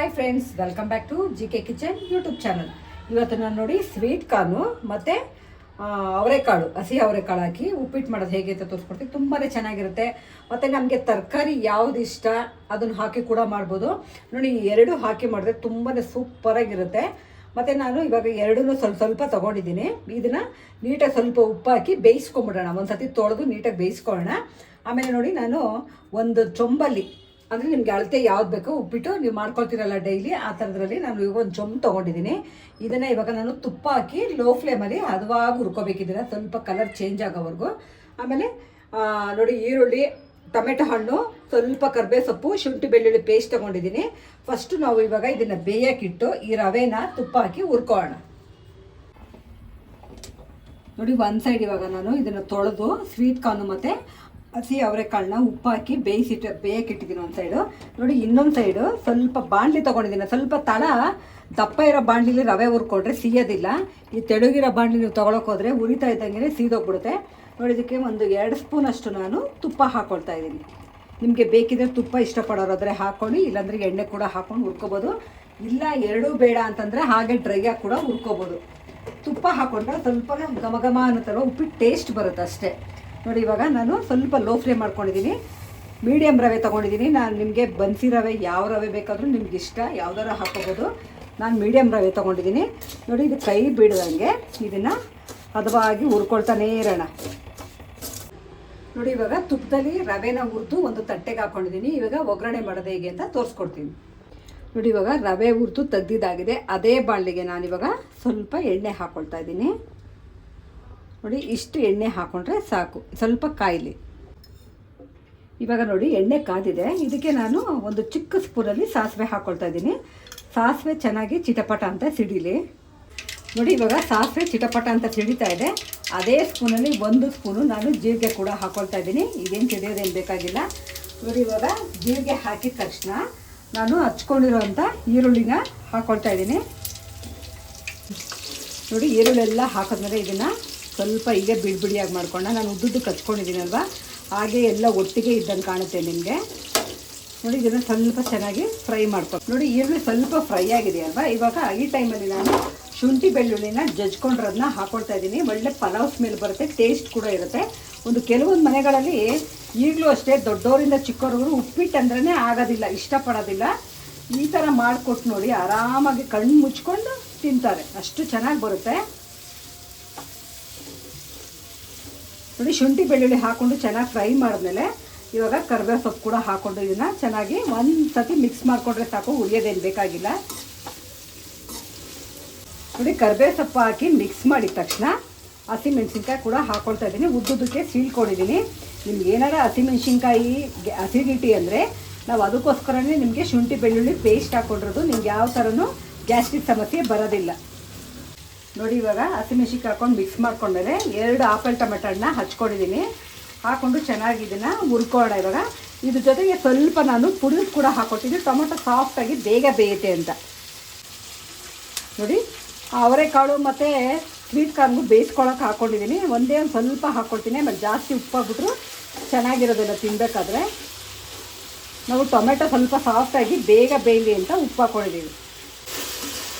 Hi friends welcome back to G K kitchen YouTube channel ಇವತ್ತು ನಾನು ನೋಡಿ sweet corn ಮತ್ತು ಅವರೆಕಾಳು, ಹಸಿ ಅವರೆಕಾಳು ಹಾಕಿ ಉಪ್ಪಿಟ್ಟು ಮಾಡೋದು ಹೇಗೆ ಅಂತ ತೋರಿಸ್ಕೊಡ್ತೀನಿ. ತುಂಬಾ ಚೆನ್ನಾಗಿರುತ್ತೆ. ಮತ್ತು ನಮಗೆ ತರಕಾರಿ ಯಾವ್ದು ಇಷ್ಟ ಅದನ್ನು ಹಾಕಿ ಕೂಡ ಮಾಡ್ಬೋದು. ನೋಡಿ ಎರಡು ಹಾಕಿ ಮಾಡಿದ್ರೆ ತುಂಬಾ ಸೂಪರಾಗಿರುತ್ತೆ ಮತ್ತು ನಾನು ಇವಾಗ ಎರಡೂ ಸ್ವಲ್ಪ ಸ್ವಲ್ಪ ತೊಗೊಂಡಿದ್ದೀನಿ. ಇದನ್ನು ನೀಟಾಗಿ ಸ್ವಲ್ಪ ಉಪ್ಪು ಹಾಕಿ ಬೇಯಿಸ್ಕೊಂಬಿಡೋಣ. ಒಂದು ಸತಿ ತೊಳೆದು ನೀಟಾಗಿ ಬೇಯಿಸ್ಕೊಳ್ಳೋಣ. ಆಮೇಲೆ ನೋಡಿ, ನಾನು ಒಂದು ಚೊಂಬಲ್ಲಿ ಅಂದರೆ ನಿಮ್ಗೆ ಅಳತೆ ಯಾವ್ದು ಬೇಕೋ ಉಪ್ಪಿಟ್ಟು ನೀವು ಮಾಡ್ಕೊಳ್ತೀರಲ್ಲ ಡೈಲಿ ಆ ಥರದ್ರಲ್ಲಿ ನಾನು ಇವಾಗ ಒಂದು ಚೊಂಬು ತೊಗೊಂಡಿದ್ದೀನಿ. ಇದನ್ನು ಇವಾಗ ನಾನು ತುಪ್ಪ ಹಾಕಿ ಲೋ ಫ್ಲೇಮಲ್ಲಿ ಹದವಾಗಿ ಹುರ್ಕೋಬೇಕಿದ್ದೀರ, ಸ್ವಲ್ಪ ಕಲರ್ ಚೇಂಜ್ ಆಗೋವರೆಗೂ. ಆಮೇಲೆ ನೋಡಿ ಈರುಳ್ಳಿ, ಟೊಮೆಟೊ ಹಣ್ಣು, ಸ್ವಲ್ಪ ಕರ್ಬೇ ಸೊಪ್ಪು ಶುಂಠಿ ಬೆಳ್ಳುಳ್ಳಿ ಪೇಸ್ಟ್ ತೊಗೊಂಡಿದ್ದೀನಿ. ಫಸ್ಟು ನಾವು ಇವಾಗ ಇದನ್ನು ಬೇಯಕ್ಕಿಟ್ಟು ಈ ರವೆನ ತುಪ್ಪ ಹಾಕಿ ಹುರ್ಕೋಣ ನೋಡಿ, ಒಂದು ಸೈಡ್ ಇವಾಗ ನಾನು ಇದನ್ನು ತೊಳೆದು ಸ್ವೀಟ್ ಕಾರ್ನು ಮತ್ತು ಹಸಿ ಅವರೆಕಾಳನ್ನ ಉಪ್ಪು ಹಾಕಿ ಬೇಯಿಸಿಟ್ಟು ಬೇಯಕ್ಕಿಟ್ಟಿದ್ದೀನಿ ಒಂದು ಸೈಡು ನೋಡಿ, ಇನ್ನೊಂದು ಸೈಡು ಸ್ವಲ್ಪ ಬಾಣಲಿ ತೊಗೊಂಡಿದ್ದೀನಿ. ಸ್ವಲ್ಪ ತಳ, ದಪ್ಪ ಇರೋ ಬಾಣಲಿಲಿ ರವೆ ಹುರ್ಕೊಂಡ್ರೆ ಸಿಯೋದಿಲ್ಲ ಈ ತೆಳುಗಿರೋ ಬಾಣಲಿ ನೀವು ತೊಗೊಳಕ್ಕೆ ಹೋದರೆ ಉರಿತಾ ಇದ್ದಂಗೆ ಸೀದೋಗ್ಬಿಡುತ್ತೆ. ನೋಡಿ, ಇದಕ್ಕೆ ಒಂದು ಎರಡು ಸ್ಪೂನ್ ಅಷ್ಟು ನಾನು ತುಪ್ಪ ಹಾಕ್ಕೊಳ್ತಾ ಇದ್ದೀನಿ. ನಿಮಗೆ ಬೇಕಿದ್ರೆ ತುಪ್ಪ ಇಷ್ಟಪಡೋರಾದರೆ ಹಾಕ್ಕೊಳ್ಳಿ ಇಲ್ಲಾಂದರೆ ಎಣ್ಣೆ ಕೂಡ ಹಾಕ್ಕೊಂಡು ಹುರ್ಕೋಬೋದು. ಇಲ್ಲ, ಎರಡೂ ಬೇಡ ಅಂತಂದರೆ ಹಾಗೆ ಡ್ರೈಯಾಗಿ ಕೂಡ ಹುರ್ಕೋಬೋದು. ತುಪ್ಪ ಹಾಕ್ಕೊಂಡ್ರೆ ಸ್ವಲ್ಪ ಘಮ ಘಮ ಅನ್ನೋ ಉಪ್ಪಿಟ್ಟು ಟೇಸ್ಟ್ ಬರುತ್ತೆ ಅಷ್ಟೇ. ನೋಡಿ, ಇವಾಗ ನಾನು ಸ್ವಲ್ಪ ಲೋ ಫ್ರೇ ಮಾಡ್ಕೊಂಡಿದ್ದೀನಿ. ಮೀಡಿಯಮ್ ರವೆ ತೊಗೊಂಡಿದ್ದೀನಿ. ನಾನು ನಿಮಗೆ ಬನ್ಸಿ ರವೆ ಯಾವ ರವೆ ಬೇಕಾದರೂ ನಿಮ್ಗೆ ಇಷ್ಟ ಯಾವ್ದಾರ ಹಾಕೋಬೋದು ನಾನು ಮೀಡಿಯಮ್ ರವೆ ತೊಗೊಂಡಿದ್ದೀನಿ. ನೋಡಿ, ಇದು ಕೈ ಬಿಡ್ದಂಗೆ ಇದನ್ನು ಹದವಾಗಿ ಹುರ್ಕೊಳ್ತಾನೇ ಇರೋಣ. ನೋಡಿ, ಇವಾಗ ತುಪ್ಪದಲ್ಲಿ ರವೆನ ಹುರಿದು ಒಂದು ತಟ್ಟೆಗೆ ಹಾಕೊಂಡಿದ್ದೀನಿ. ಇವಾಗ ಒಗ್ಗರಣೆ ಮಾಡೋದು ಹೇಗೆ ಅಂತ ತೋರಿಸ್ಕೊಡ್ತೀನಿ. ನೋಡಿ, ಇವಾಗ ರವೆ ಹುರಿದು ತೆಗ್ದಿದ್ದಾಗಿದೆ. ಅದೇ ಬಾಣಲಿಗೆ ನಾನಿವಾಗ ಸ್ವಲ್ಪ ಎಣ್ಣೆ ಹಾಕ್ಕೊಳ್ತಾ ಇದ್ದೀನಿ. ನೋಡಿ, ಇಷ್ಟು ಎಣ್ಣೆ ಹಾಕೊಂಡ್ರೆ ಸಾಕು. ಸ್ವಲ್ಪ ಕಾಯಿಲಿ. ಇವಾಗ ನೋಡಿ, ಎಣ್ಣೆ ಕಾದಿದೆ. ಇದಕ್ಕೆ ನಾನು ಒಂದು ಚಿಕ್ಕ ಸ್ಪೂನಲ್ಲಿ ಸಾಸಿವೆ ಹಾಕ್ಕೊಳ್ತಾ ಇದ್ದೀನಿ. ಸಾಸಿವೆ ಚೆನ್ನಾಗಿ ಚಿಟಪಟ ಅಂತ ಸಿಡಿಲಿ. ನೋಡಿ, ಇವಾಗ ಸಾಸಿವೆ ಚಿಟಪಟ ಅಂತ ಸಿಡಿತಾ ಇದೆ. ಅದೇ ಸ್ಪೂನಲ್ಲಿ ಒಂದು ಸ್ಪೂನು ನಾನು ಜೀರಿಗೆ ಕೂಡ ಹಾಕ್ಕೊಳ್ತಾ ಇದ್ದೀನಿ. ಇದೇನು ಸಿಡಿಯೋದೇನು ಬೇಕಾಗಿಲ್ಲ. ನೋಡಿ, ಇವಾಗ ಜೀರಿಗೆ ಹಾಕಿದ ತಕ್ಷಣ ನಾನು ಹಚ್ಕೊಂಡಿರೋಂಥ ಈರುಳ್ಳಿನ ಹಾಕ್ಕೊಳ್ತಾ ಇದ್ದೀನಿ. ನೋಡಿ ಈರುಳ್ಳಿ ಎಲ್ಲ ಹಾಕಿದ್ಮೇಲೆ ಇದನ್ನು ಸ್ವಲ್ಪ ಹೀಗೆ ಬಿಡಿ ಬಿಡಿಯಾಗಿ ಮಾಡ್ಕೊಂಡ ನಾನು ಉದ್ದುದ್ದು ಕಚ್ಕೊಂಡಿದ್ದೀನಲ್ವ? ಹಾಗೆ ಎಲ್ಲ ಒಟ್ಟಿಗೆ ಇದ್ದಂಗೆ ಕಾಣುತ್ತೆ ನಿಮಗೆ. ನೋಡಿ, ಇದನ್ನು ಸ್ವಲ್ಪ ಚೆನ್ನಾಗಿ ಫ್ರೈ ಮಾಡ್ಕೊಂಡು ನೋಡಿ, ಈರುಳ್ಳಿ ಸ್ವಲ್ಪ ಫ್ರೈ ಆಗಿದೆ ಅಲ್ವಾ? ಇವಾಗ ಈ ಟೈಮಲ್ಲಿ ನಾನು ಶುಂಠಿ ಬೆಳ್ಳುಳ್ಳಿನ ಜಜ್ಕೊಂಡಿರೋದನ್ನ ಹಾಕೊಳ್ತಾ ಇದ್ದೀನಿ. ಒಳ್ಳೆ ಪಲಾವ್ ಸ್ಮೆಲ್ ಬರುತ್ತೆ, ಟೇಸ್ಟ್ ಕೂಡ ಇರುತ್ತೆ. ಒಂದು ಕೆಲವೊಂದು ಮನೆಗಳಲ್ಲಿ ಈಗಲೂ ಅಷ್ಟೇ ದೊಡ್ಡವರಿಂದ ಚಿಕ್ಕವ್ರಿಗೂ ಉಪ್ಪಿಟ್ಟು ಅಂದ್ರೇ ಆಗೋದಿಲ್ಲ, ಇಷ್ಟಪಡೋದಿಲ್ಲ. ಈ ಥರ ಮಾಡಿಕೊಟ್ಟು ನೋಡಿ, ಆರಾಮಾಗಿ ಕಣ್ಣು ಮುಚ್ಕೊಂಡು ತಿಂತಾರೆ. ಅಷ್ಟು ಚೆನ್ನಾಗಿ ಬರುತ್ತೆ. ನೋಡಿ, ಶುಂಠಿ ಬೆಳ್ಳುಳ್ಳಿ ಹಾಕ್ಕೊಂಡು ಚೆನ್ನಾಗಿ ಫ್ರೈ ಮಾಡಿದ್ಮೇಲೆ ಇವಾಗ ಕರ್ಬೇವು ಸೊಪ್ಪು ಕೂಡ ಹಾಕ್ಕೊಂಡು ಇದನ್ನು ಚೆನ್ನಾಗಿ ಒಂದು ಸತಿ ಮಿಕ್ಸ್ ಮಾಡಿಕೊಂಡ್ರೆ ಸಾಕು ಉರಿಯೋದೇನು ಬೇಕಾಗಿಲ್ಲ. ನೋಡಿ, ಕರ್ಬೇವು ಸೊಪ್ಪು ಹಾಕಿ ಮಿಕ್ಸ್ ಮಾಡಿದ ತಕ್ಷಣ ಹಸಿಮೆಣ್ಸಿನ್ಕಾಯಿ ಕೂಡ ಹಾಕ್ಕೊಳ್ತಾ ಇದ್ದೀನಿ. ಉದ್ದುದಕ್ಕೆ ಸೀಳ್ಕೊಂಡಿದ್ದೀನಿ. ನಿಮ್ಗೆ ಏನಾರ ಹಸಿಮೆಣ್ಸಿನ್ಕಾಯಿ ಅಸಿಡಿಟಿ ಅಂದರೆ ನಾವು ಅದಕ್ಕೋಸ್ಕರನೇ ನಿಮಗೆ ಶುಂಠಿ ಬೆಳ್ಳುಳ್ಳಿ ಪೇಸ್ಟ್ ಹಾಕ್ಕೊಂಡಿರೋದು ನಿಮ್ಗೆ ಯಾವ ಥರನೂ ಗ್ಯಾಸ್ಟ್ರಿಕ್ ಸಮಸ್ಯೆ ಬರೋದಿಲ್ಲ. ನೋಡಿ ಇವಾಗ ಹಸಿಮೆಣ್ಸಿನ್ಕಾಯಿ ಹಾಕೊಂಡು ಮಿಕ್ಸ್ ಮಾಡ್ಕೊಂಡ್ಮೇಲೆ ಎರಡು ಆಪಲ್ ಟೊಮೆಟೊ ಹಣ್ಣ ಹಚ್ಕೊಂಡಿದ್ದೀನಿ. ಹಾಕ್ಕೊಂಡು ಚೆನ್ನಾಗಿ ಇದನ್ನು ಇವಾಗ. ಇದ್ರ ಜೊತೆಗೆ ಸ್ವಲ್ಪ ನಾನು ಪುಡಿ ಕೂಡ ಹಾಕ್ಕೊಟ್ಟಿದ್ದೀನಿ ಟೊಮೆಟೊ ಸಾಫ್ಟಾಗಿ ಬೇಗ ಬೇಯುತ್ತೆ ಅಂತ. ನೋಡಿ, ಅವರೆಕಾಳು ಮತ್ತು ಸ್ವೀಟ್ ಕಾರ್ನ್ಗೂ ಬೇಯಿಸ್ಕೊಳಕ್ಕೆ ಹಾಕ್ಕೊಂಡಿದ್ದೀನಿ ಒಂದೇ ಒಂದು ಸ್ವಲ್ಪ ಹಾಕ್ಕೊಳ್ತೀನಿ ಆಮೇಲೆ ಜಾಸ್ತಿ ಉಪ್ಪಾಗ್ಬಿಟ್ರು ಚೆನ್ನಾಗಿರೋದಿಲ್ಲ ತಿನ್ನಬೇಕಾದ್ರೆ ನಾವು ಟೊಮೆಟೊ ಸ್ವಲ್ಪ ಸಾಫ್ಟಾಗಿ ಬೇಗ ಬೇಯಲಿ ಅಂತ ಉಪ್ಪು ಹಾಕ್ಕೊಂಡಿದ್ದೀವಿ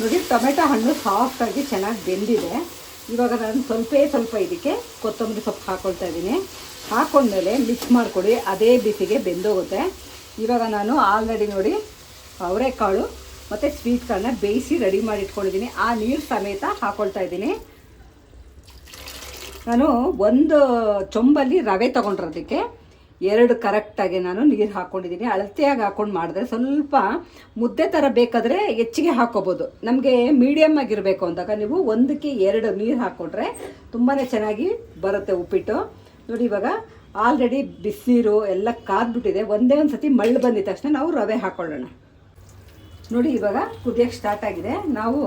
ನೋಡಿ ಟೊಮೆಟೊ ಹಣ್ಣು ಸಾಫ್ಟಾಗಿ ಚೆನ್ನಾಗಿ ಬೆಂದಿದೆ. ಇವಾಗ ನಾನು ಸ್ವಲ್ಪೇ ಸ್ವಲ್ಪ ಇದಕ್ಕೆ ಕೊತ್ತಂಬರಿ ಸೊಪ್ಪು ಹಾಕ್ಕೊಳ್ತಾ ಇದ್ದೀನಿ. ಹಾಕ್ಕೊಂಡ್ಮೇಲೆ ಮಿಕ್ಸ್ ಮಾಡಿಕೊಡಿ, ಅದೇ ಬಿಸಿಗೆ ಬೆಂದೋಗುತ್ತೆ. ಇವಾಗ ನಾನು ಆಲ್ರೆಡಿ ನೋಡಿ ಅವರೆಕಾಳು ಮತ್ತು ಸ್ವೀಟ್ ಕಾರ್ನ ಬೇಯಿಸಿ ರೆಡಿ ಮಾಡಿ ಇಟ್ಕೊಂಡಿದ್ದೀನಿ. ಆ ನೀರು ಸಮೇತ ಹಾಕ್ಕೊಳ್ತಾ ಇದ್ದೀನಿ. ನಾನು ಒಂದು ಚೊಂಬಲ್ಲಿ ರವೆ ತೊಗೊಂಡಿರೋದಕ್ಕೆ ಎರಡು ಕರೆಕ್ಟಾಗಿ ನಾನು ನೀರು ಹಾಕ್ಕೊಂಡಿದ್ದೀನಿ ಅಳತೆಯಾಗಿ ಹಾಕೊಂಡು ಮಾಡಿದ್ರೆ ಸ್ವಲ್ಪ ಮುದ್ದೆ ಥರ ಬೇಕಾದರೆ ಹೆಚ್ಚಿಗೆ ಹಾಕೋಬೋದು. ನಮಗೆ ಮೀಡಿಯಮ್ ಆಗಿರಬೇಕು ಅಂದಾಗ ನೀವು ಒಂದಕ್ಕೆ ಎರಡು ನೀರು ಹಾಕ್ಕೊಂಡ್ರೆ ತುಂಬಾ ಚೆನ್ನಾಗಿ ಬರುತ್ತೆ ಉಪ್ಪಿಟ್ಟು. ನೋಡಿ ಇವಾಗ ಆಲ್ರೆಡಿ ಬಿಸಿನೀರು ಎಲ್ಲ ಕಾದ್ಬಿಟ್ಟಿದೆ. ಒಂದೇ ಒಂದು ಸತಿ ಮಳ್ಳು ಬಂದಿದ ತಕ್ಷಣ ನಾವು ರವೆ ಹಾಕ್ಕೊಳ್ಳೋಣ ನೋಡಿ ಇವಾಗ ಕುದಿಯೋಕ್ಕೆ ಸ್ಟಾರ್ಟ್ ಆಗಿದೆ. ನಾವು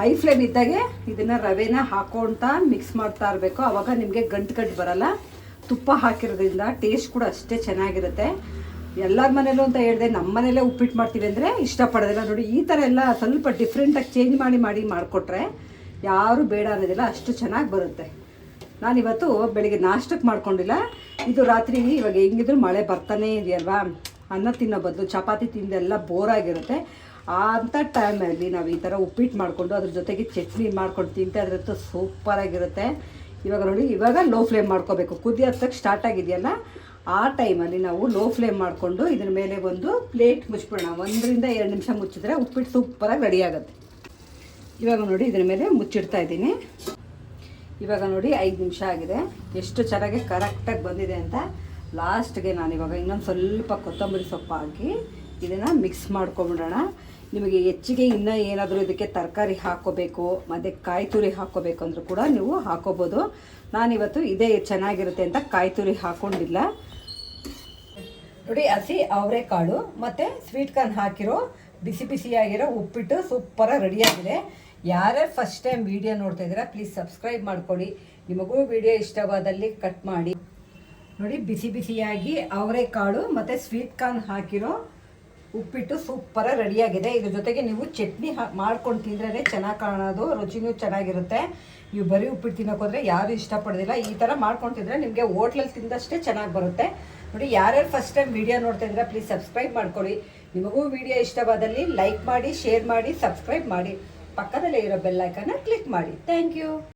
ಹೈ ಫ್ಲೇಮ್ ಇದ್ದಾಗೆ ಇದನ್ನು ರವೆನ ಹಾಕೊಳ್ತಾ ಮಿಕ್ಸ್ ಮಾಡ್ತಾ ಇರಬೇಕು. ಆವಾಗ ನಿಮಗೆ ಗಂಟು ಗಂಟು ಬರಲ್ಲ. ತುಪ್ಪ ಹಾಕಿರೋದ್ರಿಂದ ಟೇಸ್ಟ್ ಕೂಡ ಅಷ್ಟೇ ಚೆನ್ನಾಗಿರುತ್ತೆ. ಎಲ್ಲರ ಮನೇಲೂ ಅಂತ ಹೇಳಿದೆ ನಮ್ಮ ಮನೇಲೇ ಉಪ್ಪಿಟ್ಟು ಮಾಡ್ತೀವಿ ಅಂದರೆ ಇಷ್ಟಪಡೋದಿಲ್ಲ. ನೋಡಿ, ಈ ಥರ ಎಲ್ಲ ಸ್ವಲ್ಪ ಡಿಫ್ರೆಂಟಾಗಿ ಚೇಂಜ್ ಮಾಡಿ ಮಾಡಿ ಮಾಡಿಕೊಟ್ರೆ ಯಾರೂ ಬೇಡ ಅನ್ನೋದಿಲ್ಲ ಅಷ್ಟು ಚೆನ್ನಾಗಿ ಬರುತ್ತೆ. ನಾನಿವತ್ತು ಬೆಳಿಗ್ಗೆ ನಾಷ್ಟಕ್ಕೆ ಮಾಡ್ಕೊಂಡಿಲ್ಲ. ಇದು ರಾತ್ರಿ ಇವಾಗ ಹೆಂಗಿದ್ರು ಮಳೆ ಬರ್ತಾನೇ ಇದೆಯಲ್ವಾ? ಅನ್ನ ತಿನ್ನೋ ಬದಲು ಚಪಾತಿ ತಿಂದೆಲ್ಲ ಬೋರಾಗಿರುತ್ತೆ ಅಂಥ ಟೈಮಲ್ಲಿ ನಾವು ಈ ಥರ ಉಪ್ಪಿಟ್ಟು ಮಾಡಿಕೊಂಡು ಅದ್ರ ಜೊತೆಗೆ ಚಟ್ನಿ ಮಾಡ್ಕೊಂಡು ತಿಂತೆ ಅದ್ರದ್ದು ಸೂಪರಾಗಿರುತ್ತೆ ಇವಾಗ ನೋಡಿ, ಇವಾಗ ಲೋ ಫ್ಲೇಮ್ ಮಾಡ್ಕೋಬೇಕು. ಕುದಿ ಹತ್ತಕ್ಕೆ ಸ್ಟಾರ್ಟ್ ಆಗಿದೆಯಲ್ಲ, ಆ ಟೈಮಲ್ಲಿ ನಾವು ಲೋ ಫ್ಲೇಮ್ ಮಾಡಿಕೊಂಡು ಇದ್ರ ಮೇಲೆ ಒಂದು ಪ್ಲೇಟ್ ಮುಚ್ಚಿಬಿಡೋಣ ಒಂದರಿಂದ ಎರಡು ನಿಮಿಷ ಮುಚ್ಚಿದ್ರೆ ಉಪ್ಪಿಟ್ಟು ಸೂಪರಾಗಿ ರೆಡಿ ಆಗುತ್ತೆ. ಇವಾಗ ನೋಡಿ, ಇದ್ರ ಮೇಲೆ ಮುಚ್ಚಿಡ್ತಾ ಇದ್ದೀನಿ. ಇವಾಗ ನೋಡಿ, ಐದು ನಿಮಿಷ ಆಗಿದೆ. ಎಷ್ಟು ಚೆನ್ನಾಗಿ ಕರೆಕ್ಟಾಗಿ ಬಂದಿದೆ ಅಂತ ಲಾಸ್ಟ್ಗೆ ನಾನು ಇವಾಗ ಇನ್ನೊಂದು ಸ್ವಲ್ಪ ಕೊತ್ತಂಬರಿ ಸೊಪ್ಪು ಹಾಕಿ ಇದನ್ನು ಮಿಕ್ಸ್ ಮಾಡ್ಕೊಂಬಿಡೋಣ. ನಿಮಗೆ ಹೆಚ್ಚಿಗೆ ಇನ್ನೂ ಏನಾದರೂ ಇದಕ್ಕೆ ತರಕಾರಿ ಹಾಕೋಬೇಕು, ಮತ್ತು ಕಾಯಿ ತುರಿ ಹಾಕೋಬೇಕು ಅಂದರೂ ಕೂಡ ನೀವು ಹಾಕೋಬೋದು. ನಾನಿವತ್ತು ಇದೇ ಚೆನ್ನಾಗಿರುತ್ತೆ ಅಂತ ಕಾಯಿ ತುರಿ ಹಾಕ್ಕೊಂಡಿಲ್ಲ ನೋಡಿ, ಹಸಿ ಅವರೆಕಾಳು ಮತ್ತು ಸ್ವೀಟ್ ಕಾರ್ನ್ ಹಾಕಿರೋ ಬಿಸಿ ಬಿಸಿಯಾಗಿರೋ ಉಪ್ಪಿಟ್ಟು ಸೂಪರಾಗಿ ರೆಡಿಯಾಗಿದೆ ಯಾರ್ಯಾರು ಫಸ್ಟ್ ಟೈಮ್ ವಿಡಿಯೋ ನೋಡ್ತಾ ಇದ್ದೀರಾ ಪ್ಲೀಸ್ ಸಬ್ಸ್ಕ್ರೈಬ್ ಮಾಡ್ಕೊಳ್ಳಿ. ನಿಮಗೂ ವಿಡಿಯೋ ಇಷ್ಟವಾದಲ್ಲಿ ಕಟ್ ಮಾಡಿ. ನೋಡಿ, ಬಿಸಿ ಬಿಸಿಯಾಗಿ ಅವರೆಕಾಳು ಮತ್ತು ಸ್ವೀಟ್ ಕಾರ್ನ್ ಹಾಕಿರೋ ಉಪ್ಪಿಟ್ಟು ಸೂಪರಾಗಿ ರೆಡಿಯಾಗಿದೆ. ಇದ್ರ ಜೊತೆಗೆ ನೀವು ಚಟ್ನಿ ಮಾಡ್ಕೊಂಡು ತಿಂದ್ರೇ ಚೆನ್ನಾಗಿ ಕಾಣೋದು, ರುಚಿನೂ ಚೆನ್ನಾಗಿರುತ್ತೆ. ನೀವು ಬರೀ ಉಪ್ಪಿಟ್ಟು ತಿನ್ನೋಕೆ ಹೋದರೆ ಯಾರು ಇಷ್ಟಪಡೋದಿಲ್ಲ. ಈ ಥರ ಮಾಡ್ಕೊಂಡು ತಿಂದರೆ ನಿಮಗೆ ಹೋಟ್ಲಲ್ಲಿ ತಿಂದಷ್ಟೇ ಚೆನ್ನಾಗಿ ಬರುತ್ತೆ. ನೋಡಿ, ಯಾರ್ಯಾರು ಫಸ್ಟ್ ಟೈಮ್ ವಿಡಿಯೋ ನೋಡ್ತಾ ಇದ್ರೆ ಪ್ಲೀಸ್ ಸಬ್ಸ್ಕ್ರೈಬ್ ಮಾಡ್ಕೊಳ್ಳಿ. ನಿಮಗೂ ವಿಡಿಯೋ ಇಷ್ಟವಾದಲ್ಲಿ ಲೈಕ್ ಮಾಡಿ ಶೇರ್ ಮಾಡಿ ಸಬ್ಸ್ಕ್ರೈಬ್ ಮಾಡಿ. ಪಕ್ಕದಲ್ಲೇ ಇರೋ ಬೆಲ್ಲೈಕನ್ನ ಕ್ಲಿಕ್ ಮಾಡಿ. Thank you